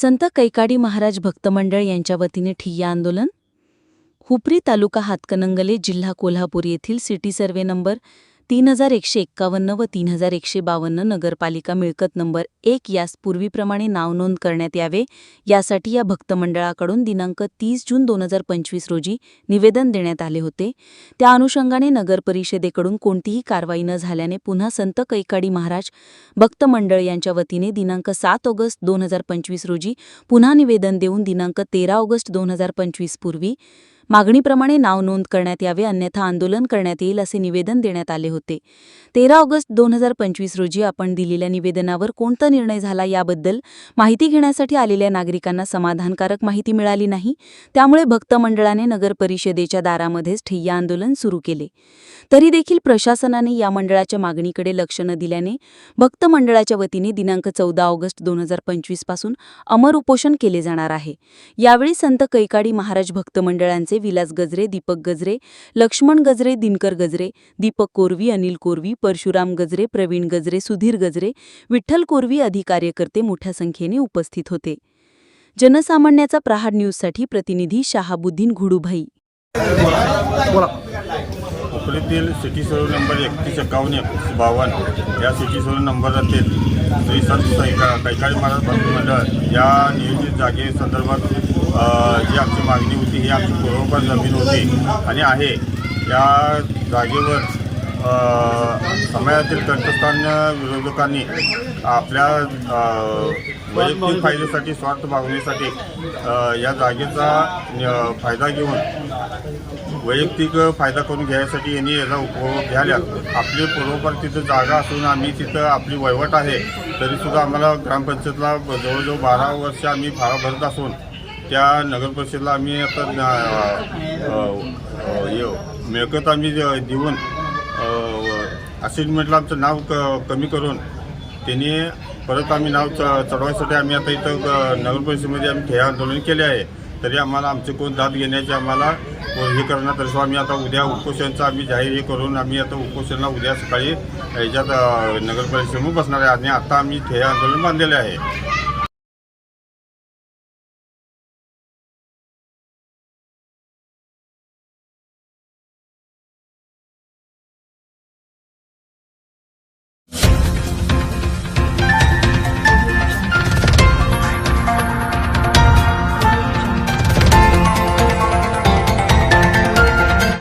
संत कैकाडी महाराज भक्त मंडळ यांच्या वतीने ठिय्या आंदोलन. हुपरी तालुका हातकणंगले जिल्हा कोल्हापूर येथील सिटी सर्वे नंबर तीन हजार एकशे एक्कावन्न व तीन हजार एकशे बावन्न नगरपालिका मिळकत नंबर एक यास पूर्वीप्रमाणे नावनोंद करण्यात यावे. यासाठी या भक्त मंडळाकडून दिनांक तीस जून दोन हजार पंचवीस रोजी निवेदन देण्यात आले होते. त्या अनुषंगाने नगर परिषदेकडून कोणतीही कारवाई न झाल्याने पुन्हा संत कैकाडी महाराज भक्त मंडळ यांच्या वतीने दिनांक सात ऑगस्ट दोन हजार पंचवीस रोजी पुन्हा निवेदन देऊन दिनांक तेरा ऑगस्ट दोन हजार पंचवीस पूर्वी मागणीप्रमाणे नाव नोंद करण्यात यावे अन्यथा आंदोलन करण्यात येईल असे निवेदन देण्यात आले होते. तेरा ऑगस्ट दोन हजार पंचवीस रोजी आपण दिलेल्या निवेदनावर कोणता निर्णय झाला याबद्दल माहिती घेण्यासाठी आलेल्या नागरिकांना समाधानकारक माहिती मिळाली नाही. त्यामुळे भक्त मंडळाने नगर परिषदेच्या दारामध्येच ठिय्या आंदोलन सुरू केले. तरी देखील प्रशासनाने या मंडळाच्या मागणीकडे लक्ष न दिल्याने भक्त मंडळाच्या वतीने दिनांक चौदा ऑगस्ट दोन हजार पंचवीसपासून अमर उपोषण केले जाणार आहे. यावेळी संत कैकाडी महाराज भक्त मंडळांचे विलास गजरे दीपक गजरे लक्ष्मण गजरे दिनकर गजरे दीपक कोरवी अनिल कोरवी परशुराम गजरे प्रवीण गजरे सुधीर गजरे विठ्ठल कोरवी आदी कार्यकर्ते मोठ्या संख्येने उपस्थित होते. जनसामान्याचा प्रहार न्यूजसाठी प्रतिनिधी शहाबुद्दीन घुडूभाई. सिटी सर्व नंबर एकतीस एकावन्न एकतीस बावन्न या सिटी सर्व नंबरातील श्री संत कैका- महाराज भक्त मंडळ या नियोजित जागेसंदर्भात जी आमची मागणी होती ही आमची पूर्वपर जमीन होती आणि आहे. या जागेवर समाजातील कंठस्थान विरोधकांनी आपल्या वैयक्तिक फायद्यासाठी स्वार्थ भागवण्यासाठी या जागेचा फायदा घेऊन वैयक्तिक फायदा करून घ्यायसाठी यांनी याचा उपभोग घ्यायला. आपली पूर्वपर तिथं जागा असून आम्ही तिथं आपली वहिवट आहे. तरीसुद्धा आम्हाला ग्रामपंचायतला जवळजवळ बारा वर्ष आम्ही भाडा भरत असून त्या नगरपरिषदेला आम्ही आता मिळकत आम्ही ज- देऊन असेटमेंटला आमचं नाव क कमी करून त्यांनी परत आम्ही नाव च चढवायसाठी आम्ही आता इथं नगरपरिषदेमध्ये आम्ही ठेया आंदोलन केले आहे. तरी आम्हाला आमचे कोण दाद घेण्याचे आम्हाला हे करणार तसं आम्ही आता उद्या उपोषणचं आम्ही जाहीर हे करून आम्ही आता उपोषणला उद्या सकाळी ह्याच्यात अ, नगर परिषदेमध्ये बसणार आहे. आणि आता आम्ही ठेय आंदोलन बांधलेले आहे.